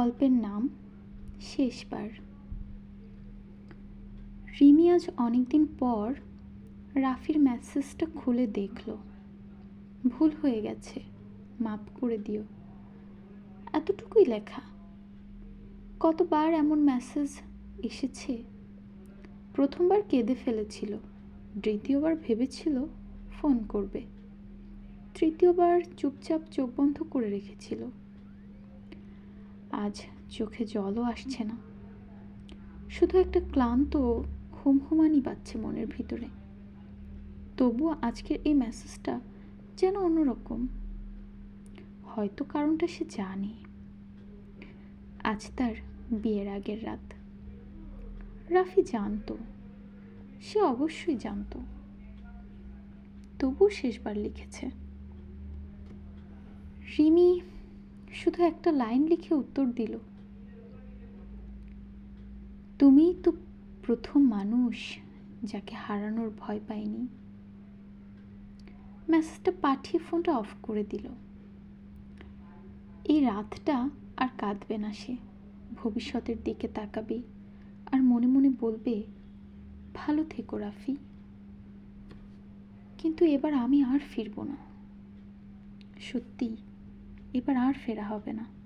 গল্পের নাম শেষবার। রিমি আজ অনেকদিন পর রাফির মেসেজটা খুলে দেখল। ভুল হয়ে গেছে মাপ করে দিও। এতটুকুই লেখা। কতবার এমন মেসেজ এসেছে? প্রথমবার কেঁদে ফেলেছিল, দ্বিতীয়বার ভেবেছিল ফোন করবে। তৃতীয়বার চুপচাপ চোখ বন্ধ করে রেখেছিল। আজ চোখে জলও আসছে না। শুধু একটা ক্লান্ত হুমহুমানি পাচ্ছে মনের ভিতরে। তবুও আজকের এই মেসেজটা যেন অন্যরকম। হয়তো কারণটা সে জানে। আজ তার বিয়ের আগের রাত। রাফি জানতো। সে অবশ্যই জানতো। তবু শেষবার লিখেছে, রিমি শুধু একটা লাইন লিখে উত্তর দিল তুমিই তো প্রথম মানুষ যাকে হারানোর ভয় পাইনি। মেসেজটা পাঠিয়ে ফোনটা অফ করে দিল। এই রাতটা আর কাঁদবে না সে, ভবিষ্যতের দিকে তাকাবে আর মনে মনে বলবে, ভালো থেকো রাফি, কিন্তু এবার আমি আর ফিরবো না। সত্যি এবার আর ফেরা হবে না।